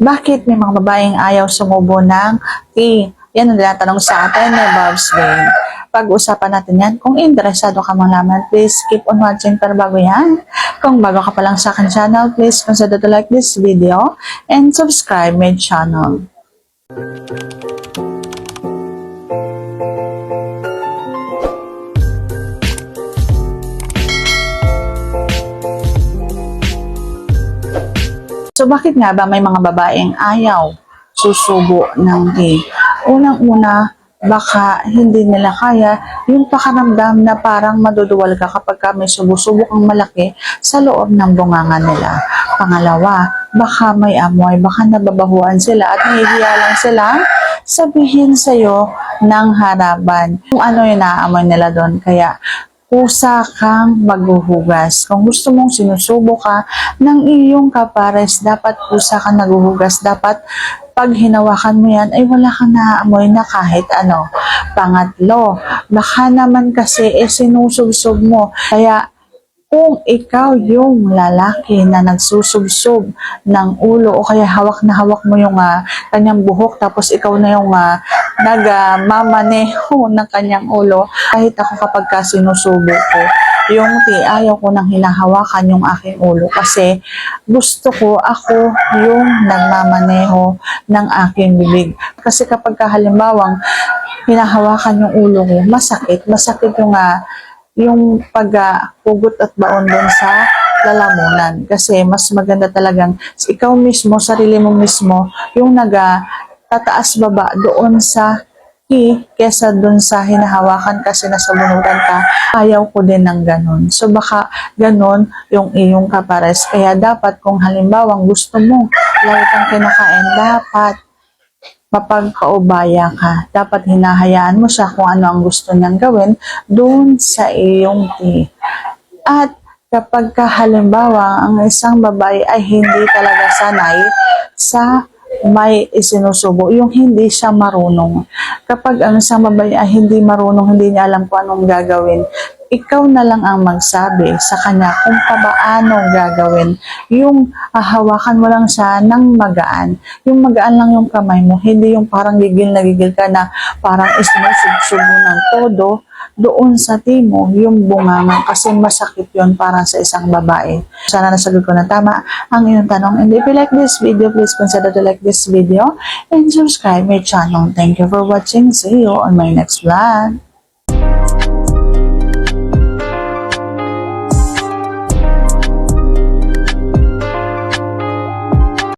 Bakit may mga babaeng ayaw sumubo ng tea? Yan ang tinatanong sa atin ni Bob's Bay. Pag-usapan natin yan. Kung interesado ka malaman, please keep on watching para bago yan. Kung bago ka pa lang sa akin channel, please consider to like this video and subscribe my channel. So bakit nga ba may mga babaeng ayaw susubo ng tea? Unang-una, baka hindi nila kaya yung pakaramdam na parang maduduwal ka kapag ka may subo-subo kang malaki sa loob ng bunganga nila. Pangalawa, baka may amoy, baka nababahuan sila at nahihiya lang silang sabihin sa'yo ng harapan kung ano yung naaamoy nila doon. Kaya kusa kang maghuhugas. Kung gusto mong sinusubo ka ng iyong kapares, dapat kusa kang naghuhugas. Dapat pag hinawakan mo yan, ay wala kang naaamoy na kahit ano. Pangatlo, baka naman kasi eh sinusubsob mo. Kaya kung ikaw yung lalaki na nagsusubsob ng ulo o kaya hawak na hawak mo yung ah, kanyang buhok tapos ikaw na yung uh, nagmamaneho ng kanyang ulo kahit ako kapag ka ko. Yung ti ayaw ko nang hinahawakan yung aking ulo kasi gusto ko ako yung nagmamaneho ng aking bibig. Kasi kapag ka halimbawang hinahawakan yung ulo ko masakit. Masakit yung ah, yung pagpugot at baon doon sa lalamunan. Kasi mas maganda talagang ikaw mismo, sarili mo mismo, yung naga tataas baba doon sa ki kesa doon sa hinahawakan kasi nasa bunutan ka, ayaw ko din ng ganun. So baka ganun yung iyong kapares. Kaya dapat kung halimbawang gusto mo lagi kang kinakain, dapat mapagkaubaya ka. Dapat hinahayaan mo siya kung ano ang gusto niyang gawin doon sa iyong tea. At kapag ka, halimbawa ang isang babae ay hindi talaga sanay sa may isinusubo, yung hindi siya marunong. Kapag ang isang babae ay hindi marunong, hindi niya alam kung anong gagawin, ikaw na lang ang magsabi sa kanya kung paano gagawin. Yung ah, mo lang siya ng magaan. Yung magaan lang yung kamay mo, hindi yung parang gigil na gigil ka na parang isinusubsubo ng todo doon sa timo, yung bunganga, kasi masakit yon para sa isang babae. Sana nasagot ko na tama ang iyong tanong. And if you like this video, please consider to like this video and subscribe my channel. Thank you for watching. See you on my next vlog.